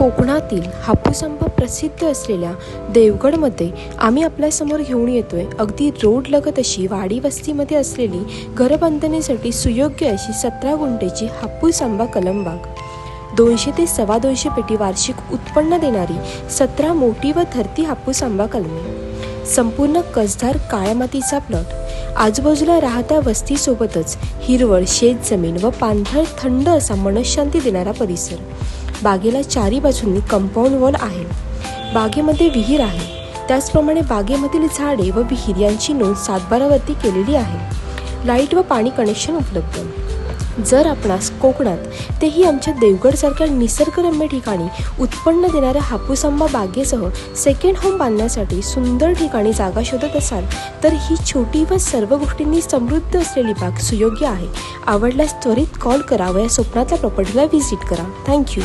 कोकणातील हापूस आंबा प्रसिद्ध असलेल्या देवगडमध्ये आम्ही आपल्यासमोर घेऊन येतोय. अगदी रोड लगत अशी वाडी वस्तीमध्ये असलेली घरबांधणीसाठी सुयोग्य अशी सतरा गुंठेची हापूस आंबा कलमबाग दोनशे ते सव्वा दोनशे पेटी वार्षिक उत्पन्न देणारी सतरा मोठी व धरती हापूस आंबा कलमे. संपूर्ण कसदार काळ्या मातीचा प्लॉट. आजूबाजूला राहत्या वस्तीसोबतच हिरवळ शेत जमीन व पांढर थंड असा मनशांती देणारा परिसर. बागेला चारी बाजूंनी कंपाऊंड वॉल आहे. बागेमध्ये विहीर आहे. त्याचप्रमाणे बागेमधील झाडे व विहीर यांची नोंद सातबारावरती केलेली आहे. लाइट व पाणी कनेक्शन उपलब्ध. जर आपणास कोकणात तेही आमच्या देवगडसारख्या निसर्गरम्य ठिकाणी उत्पन्न देणाऱ्या हापूस आंबा बागेसह सेकंड होम बांधण्यासाठी सुंदर ठिकाणी जागा शोधत असाल तर ही छोटी व सर्व गोष्टींनी समृद्ध असलेली बाग सुयोग्य आहे. आवडल्यास त्वरित कॉल करा व या स्वप्नातल्या प्रॉपर्टीला व्हिजिट करा. थँक्यू